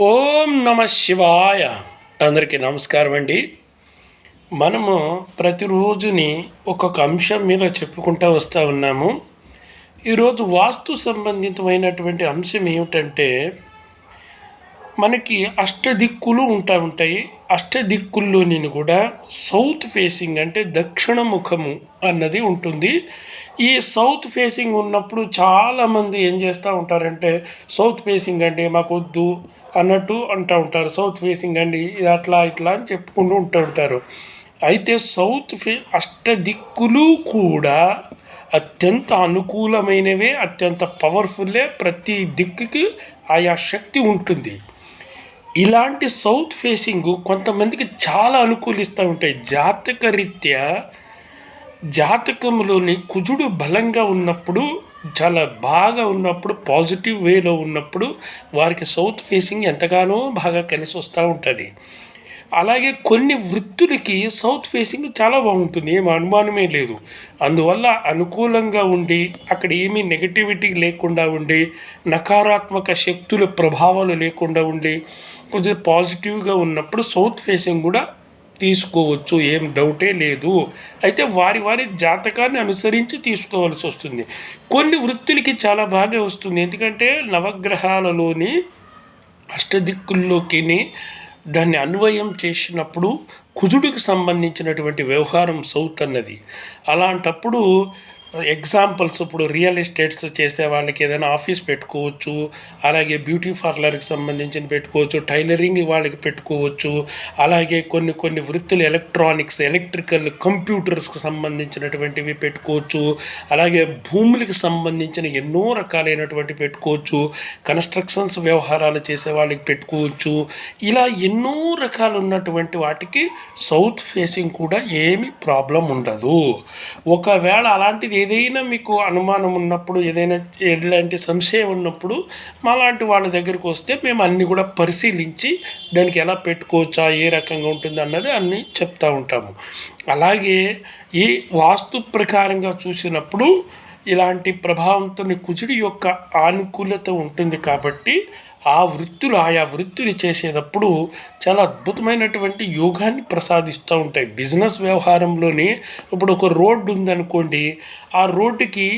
ఓం నమ శివాయ. అందరికీ నమస్కారం అండి. మనము ప్రతిరోజుని ఒక్కొక్క అంశం మీద చెప్పుకుంటూ వస్తూ ఉన్నాము. ఈరోజు వాస్తు సంబంధితమైనటువంటి అంశం ఏమిటంటే మనకి అష్టదిక్కులు ఉంటా ఉంటాయి. అష్టదిక్కుల్లోని కూడా సౌత్ ఫేసింగ్ అంటే దక్షిణ ముఖము అన్నది ఉంటుంది. ఈ సౌత్ ఫేసింగ్ ఉన్నప్పుడు చాలామంది ఏం చేస్తూ ఉంటారంటే సౌత్ ఫేసింగ్ అండి మాకు వద్దు అన్నట్టు అంటూ ఉంటారు. సౌత్ ఫేసింగ్ అండి ఇది అట్లా ఇట్లా అని చెప్పుకుంటూ ఉంటూ ఉంటారు. అయితే సౌత్ ఫే అష్టదిక్కులు కూడా అత్యంత అనుకూలమైనవే అత్యంత పవర్ఫుల్లే ప్రతి దిక్కుకి ఆయా శక్తి ఉంటుంది. ఇలాంటి సౌత్ ఫేసింగ్ కొంతమందికి చాలా అనుకూలిస్తూ ఉంటాయి. జాతక రీత్యా జాతకంలోని కుజుడు బలంగా ఉన్నప్పుడు చాలా బాగా ఉన్నప్పుడు పాజిటివ్ వేలో ఉన్నప్పుడు వారికి సౌత్ ఫేసింగ్ ఎంతగానో బాగా కలిసి వస్తూ ఉంటుంది. అలాగే కొన్ని వృత్తులకి సౌత్ ఫేసింగ్ చాలా బాగుంటుంది ఏం అనుమానమే లేదు. అందువల్ల అనుకూలంగా ఉండి అక్కడ ఏమీ నెగటివిటీ లేకుండా ఉండి నకారాత్మక శక్తుల ప్రభావాలు లేకుండా ఉండి కొంచెం పాజిటివ్గా ఉన్నప్పుడు సౌత్ ఫేసింగ్ కూడా తీసుకోవచ్చు ఏం డౌటే లేదు. అయితే వారి వారి జాతకాన్ని అనుసరించి తీసుకోవాల్సి వస్తుంది. కొన్ని వృత్తులకి చాలా బాగా వస్తుంది. ఎందుకంటే నవగ్రహాలలోని అష్టదిక్కుల్లోకి దాన్ని అన్వయం చేసినప్పుడు కుజుడికి సంబంధించినటువంటి వ్యవహారం సౌత్ అన్నది. అలాంటప్పుడు ఎగ్జాంపుల్స్ ఇప్పుడు రియల్ ఎస్టేట్స్ చేసే వాళ్ళకి ఏదైనా ఆఫీస్ పెట్టుకోవచ్చు అలాగే బ్యూటీ పార్లర్కి సంబంధించిన పెట్టుకోవచ్చు టైలరింగ్ వాళ్ళకి పెట్టుకోవచ్చు అలాగే కొన్ని కొన్ని వృత్తులు ఎలక్ట్రానిక్స్ ఎలక్ట్రికల్ కంప్యూటర్స్కి సంబంధించినటువంటివి పెట్టుకోవచ్చు అలాగే భూములకు సంబంధించిన ఎన్నో రకాలైనటువంటి పెట్టుకోవచ్చు కన్స్ట్రక్షన్స్ వ్యవహారాలు చేసే వాళ్ళకి పెట్టుకోవచ్చు. ఇలా ఎన్నో రకాలు ఉన్నటువంటి వాటికి సౌత్ ఫేసింగ్ కూడా ఏమి ప్రాబ్లం ఉండదు. ఒకవేళ అలాంటిది ఏదైనా మీకు అనుమానం ఉన్నప్పుడు ఏదైనా ఎలాంటి సంశయం ఉన్నప్పుడు మాలాంటి వాళ్ళ దగ్గరకు వస్తే మేము అన్నీ కూడా పరిశీలించి దానికి ఎలా పెట్టుకోవచ్చా ఏ రకంగా ఉంటుంది అన్నది అన్నీ చెప్తూ ఉంటాము. అలాగే ఈ వాస్తు ప్రకారంగా చూసినప్పుడు ఇలాంటి ప్రభావంతో కుజుడి యొక్క ఆనుకూలత ఉంటుంది కాబట్టి ఆ వృత్తులు ఆయా వృత్తులు చేసేటప్పుడు చాలా అద్భుతమైనటువంటి యోగాన్ని ప్రసాదిస్తూ ఉంటాయి. బిజినెస్ వ్యవహారంలోని ఇప్పుడు ఒక రోడ్డు ఉందనుకోండి ఆ రోడ్డుకి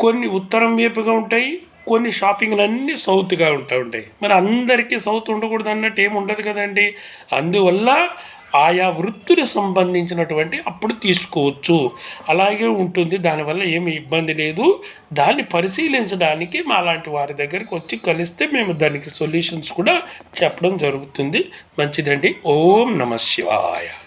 కొన్ని ఉత్తరం వైపుగా ఉంటాయి కొన్ని షాపింగ్లు అన్నీ సౌత్గా ఉంటా ఉంటాయి. మరి అందరికీ సౌత్ ఉండకూడదు అన్నట్టు ఏమి ఉండదు కదండి. అందువల్ల ఆయా వృత్తులు సంబంధించినటువంటి అప్పుడు తీసుకోవచ్చు. అలాగే ఉంటుంది. దానివల్ల ఏమి ఇబ్బంది లేదు. దాన్ని పరిశీలించడానికి మా లాంటి వారి దగ్గరికి వచ్చి కలిస్తే మేము దానికి సొల్యూషన్స్ కూడా చెప్పడం జరుగుతుంది. మంచిదండి. ఓం నమ శివాయ.